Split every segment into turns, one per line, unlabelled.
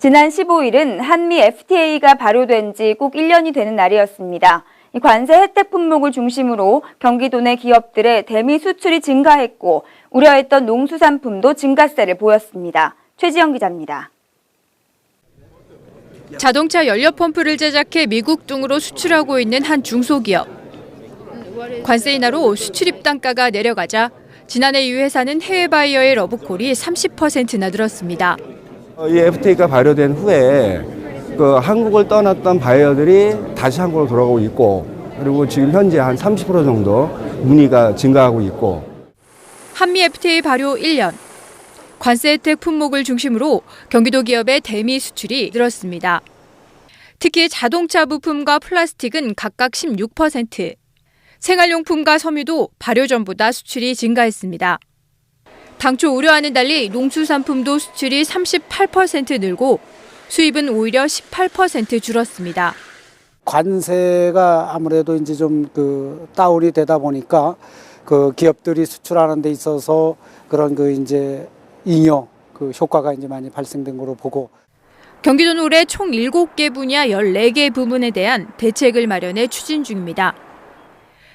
지난 15일은 한미 FTA가 발효된 지 꼭 1년이 되는 날이었습니다. 이 관세 혜택 품목을 중심으로 경기도 내 기업들의 대미 수출이 증가했고 우려했던 농수산품도 증가세를 보였습니다. 최지영 기자입니다.
자동차 연료 펌프를 제작해 미국 등으로 수출하고 있는 한 중소기업. 관세 인하로 수출입 단가가 내려가자 지난해 이 회사는 해외 바이어의 러브콜이 30%나 늘었습니다.
어, 이 FTA가 발효된 후에 그 한국을 떠났던 바이어들이 다시 한국으로 돌아가고 있고 그리고 지금 현재 한 30% 정도 문의가 증가하고 있고
한미 FTA 발효 1년. 관세 혜택 품목을 중심으로 경기도 기업의 대미 수출이 늘었습니다. 특히 자동차 부품과 플라스틱은 각각 16%, 생활용품과 섬유도 발효 전보다 수출이 증가했습니다. 당초 우려와는 달리 농수산품도 수출이 38% 늘고 수입은 오히려 18% 줄었습니다.
관세가 아무래도 이제 좀 그 다운이 되다 보니까 그 기업들이 수출하는 데 있어서 그런 그 이제 잉여 그 효과가 이제 많이 발생된 거로 보고
경기도는 올해 총 7개 분야 14개 부문에 대한 대책을 마련해 추진 중입니다.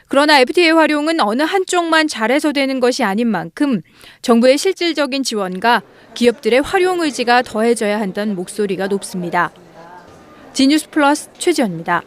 그러나 FTA 활용은 어느 한쪽만 잘해서 되는 것이 아닌 만큼 정부의 실질적인 지원과 기업들의 활용 의지가 더해져야 한다는 목소리가 높습니다. 지뉴스 플러스 최지연입니다.